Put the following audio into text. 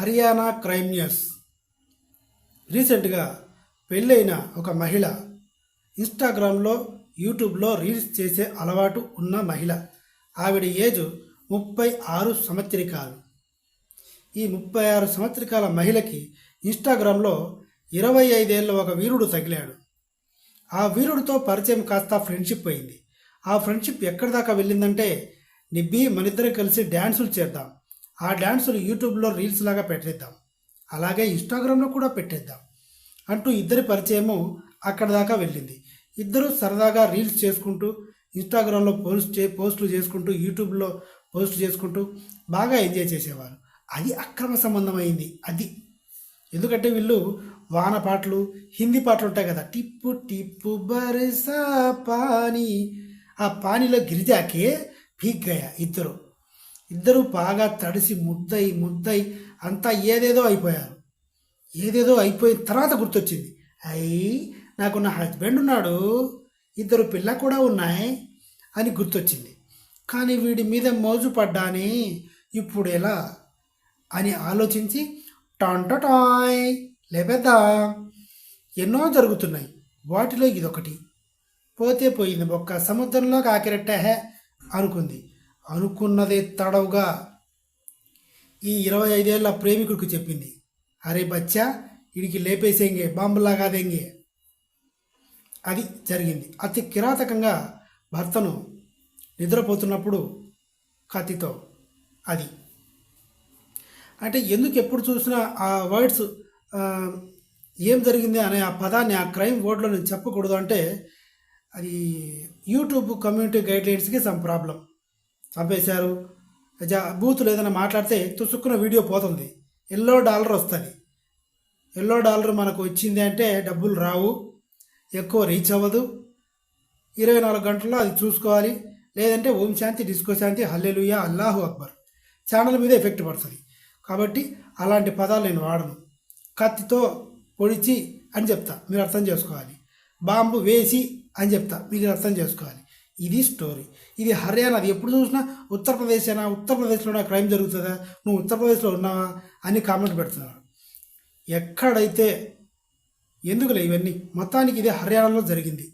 Haryana crime news రీసెంట్గా పెళ్ళైన ఒక మహిళ ఇన్స్టాగ్రామ్లో యూట్యూబ్లో రీల్స్ చేసే అలవాటు ఉన్న మహిళ. ఆవిడ ఏజ్ ముప్పై ఆరు సంవత్సరికాలు. ఈ ముప్పై ఆరు సంవత్సరికాల మహిళకి ఇన్స్టాగ్రామ్లో ఇరవై ఐదేళ్ళ ఒక వీరుడు తగిలాడు. ఆ వీరుడితో పరిచయం కాస్త ఫ్రెండ్షిప్ అయింది. ఆ ఫ్రెండ్షిప్ ఎక్కడి దాకా వెళ్ళిందంటే నిబ్బి మనిద్దరం కలిసి డ్యాన్సులు చేద్దాం. ఆ డ్యాన్సులు యూట్యూబ్లో రీల్స్ లాగా పెట్టేద్దాం. అలాగే ఇన్స్టాగ్రామ్లో కూడా పెట్టేద్దాం. అంటూ ఇద్దరి పరిచయము అక్కడ దాకా వెళ్ళింది. ఇద్దరు సరదాగా రీల్స్ చేసుకుంటూ ఇన్స్టాగ్రామ్లో పోస్ట్ చే పోస్టులు చేసుకుంటూ యూట్యూబ్లో పోస్ట్ చేసుకుంటూ బాగా ఎంజాయ్ చేసేవారు. అది అక్రమ సంబంధం అయింది. అది ఎందుకంటే వీళ్ళు వాన పాటలు హిందీ పాటలు ఉంటాయి కదా టిప్పు టిప్పు బరసా పాని. ఆ పానీలో గిరిజాకే పీక్ గయా ఇద్దరు. ఇద్దరు బాగా తడిసి ముద్దయి ముద్దయి అంతా ఏదేదో అయిపోయారు. ఏదేదో అయిపోయిన తర్వాత గుర్తొచ్చింది. అయ్యి నాకు నా హస్బెండ్ ఉన్నాడు. ఇద్దరు పిల్ల కూడా ఉన్నాయి అని గుర్తొచ్చింది. కానీ వీడి మీద మోజు పడ్డాని ఇప్పుడు ఎలా అని ఆలోచించి టాయ్ లేపేద్దా. ఎన్నో జరుగుతున్నాయి. వాటిలో ఇదొకటి. పోతే పోయింది. ఒక్క సముద్రంలో కాకిరెట్టే అనుకుంది. అనుకున్నదే తడవుగా ఈ ఇరవై ఐదేళ్ళ ప్రేమికుడికి చెప్పింది. అరే బచ్చా ఇడికి లేపేసేంగే బాంబులాగా దెంగే అది జరిగింది. అతి కిరాతకంగా భర్తను నిద్రపోతున్నప్పుడు కత్తితో అది. అంటే ఎందుకు ఎప్పుడు చూసినా ఆ వర్డ్స్ ఏం జరిగింది అనే ఆ పదాన్ని ఆ క్రైమ్ వర్డ్లో నేను చెప్పకూడదు అంటే అది యూట్యూబ్ కమ్యూనిటీ గైడ్లైన్స్కి సమ్ ప్రాబ్లం. చంపేశారు. జా బూతులు ఏదైనా మాట్లాడితే తుసుక్కున వీడియో పోతుంది. ఎల్లో డాలర్ వస్తుంది. ఎల్లో డాలర్ మనకు వచ్చింది అంటే డబ్బులు రావు. ఎక్కువ రీచ్ అవ్వదు. ఇరవై నాలుగు గంటల్లో అది చూసుకోవాలి. లేదంటే ఓం శాంతి డిస్కో శాంతి హల్లెలుయా అల్లాహు అక్బర్. ఛానల్ మీద ఎఫెక్ట్ పడుతుంది. కాబట్టి అలాంటి పదాలు నేను వాడను. కత్తితో పొడిచి అని చెప్తా. మీరు అర్థం చేసుకోవాలి. బాంబు వేసి అని చెప్తా. మీకు అర్థం చేసుకోవాలి. ఇది స్టోరీ ఇది హర్యానా అది ఎప్పుడు చూసినా ఉత్తరప్రదేశ్ అయినా ఉత్తరప్రదేశ్లోనే క్రైమ్ జరుగుతుందా? నువ్వు ఉత్తరప్రదేశ్లో ఉన్నావా? అని కామెంట్ పెడుతున్నారు. ఎక్కడైతే ఎందుకులే ఇవన్నీ? మొత్తానికి ఇది హర్యానాలో జరిగింది.